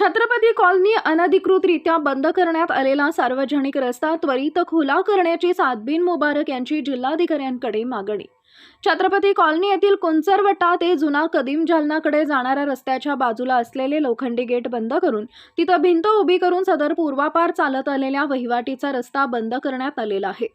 Chhatrapati colony अनधिकृतरित्या बंद करण्यात आलेला सार्वजनिक रस्ता त्वरित खुला करण्याची सातबीन मुबारक यांची जिल्हाधिकाऱ्यांकडे मागणी. छत्रपती कॉलनी येथील कुंचरवटा ते जुना कदीम जालनाकडे जाणाऱ्या रस्त्याच्या बाजूला असलेले लोखंडी गेट बंद करून तिथं भिंत उभी करून सदर पूर्वापार चालत आलेल्या वहिवाटीचा रस्ता बंद करण्यात आलेला आहे.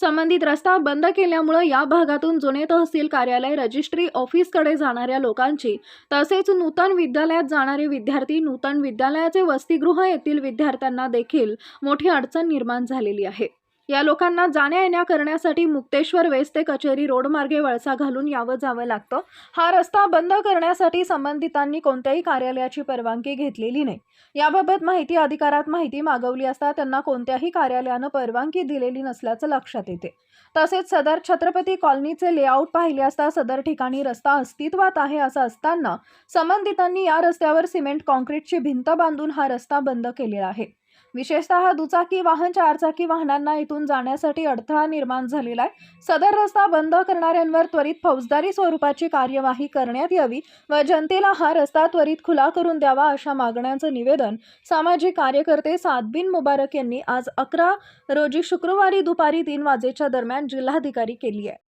संबंधित रस्ता बंद केल्यामुळे या भागातून जुने तहसील कार्यालय रजिस्ट्री ऑफिसकडे जाणाऱ्या लोकांची तसेच नूतन विद्यालयात जाणारे विद्यार्थी नूतन विद्यालयाचे वसतिगृह येथील विद्यार्थ्यांना देखील मोठी अडचण निर्माण झालेली आहे. या लोकांना जाण्या येण्या करण्यासाठी मुक्तेश्वर वेस्ते कचेरी रोडमार्गे वळसा घालून यावं जावं लागतं. हा रस्ता बंद करण्यासाठी संबंधितांनी कोणत्याही कार्यालयाची परवानगी घेतलेली नाही. याबाबत माहिती अधिकारात माहिती मागवली असता त्यांना कोणत्याही कार्यालयानं परवानगी दिलेली नसल्याचं लक्षात येते. तसेच सदर छत्रपती कॉलनीचे लेआउट पाहिले असता सदर ठिकाणी रस्ता अस्तित्वात आहे असं असताना संबंधितांनी या रस्त्यावर सिमेंट कॉन्क्रीटची भिंत बांधून हा रस्ता बंद केलेला आहे. विशेषतः दुचाकी वाहन चारचाकी वाहनांना इथून जाण्यासाठी अडथळा निर्माण झालेला आहे. सदर रस्ता बंद करणाऱ्यांवर त्वरित फौजदारी स्वरूपाची कार्यवाही करण्यात यावी व जनतेला हा रस्ता त्वरित खुला करून द्यावा अशा मागण्यांचं निवेदन सामाजिक कार्यकर्ते सादबिन मुबारक यांनी आज अकरा रोजी शुक्रवारी दुपारी तीन वाजेच्या दरम्यान जिल्हाधिकारी केली आहे.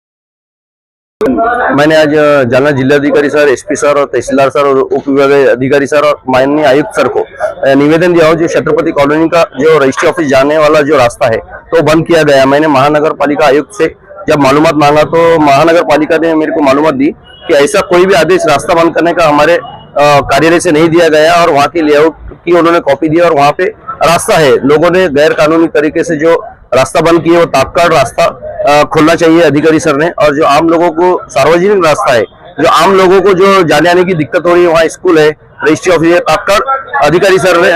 मैंने आज जालना जिलाधिकारी सर, एसपी सर और तहसीलदार सर और उप विभागीय अधिकारी सर और माननीय आयुक्त सर को निवेदन दिया हो जो छत्रपति कॉलोनी का जो रजिस्ट्री ऑफ़िस जाने वाला जो रास्ता है तो बंद किया गया मैंने महानगर पालिका आयुक्त से जब मालूम मांगा तो महानगर पालिका ने मेरे को मालूमात दी कि ऐसा कोई भी आदेश रास्ता बंद करने का हमारे कार्यालय से नहीं दिया गया और वहाँ की लेआउट की उन्होंने कॉपी दी और वहाँ पे रास्ता है। लोगों ने गैर कानूनी तरीके से जो रास्ता बंद किए, वो तात्काल रास्ता खोलना चाहिए अधिकारी सर ने। और जो आम लोगों को सार्वजनिक रास्ता है जो आम लोगों को जो जाने आने की दिक्कत हो रही है वहाँ स्कूल है रजिस्ट्री ऑफ़िस है तात्काल अधिकारी सर ने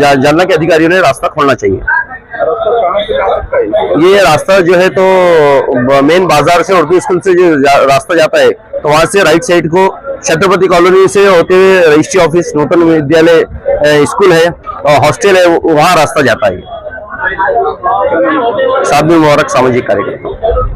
जा, जालना के अधिकारियों ने रास्ता खोलना चाहिए। ये रास्ता जो है तो मेन बाज़ार से उर्दू स्कूल से जो जा, रास्ता जाता है तो वहाँ से राइट साइड को छत्रपति कॉलोनी से होते हुए रजिस्ट्री ऑफ़िस नूतन विद्यालय स्कूल है और हॉस्टल है वहाँ रास्ता जाता है। साधु मुबारक सामाजिक कार्यकर्ता.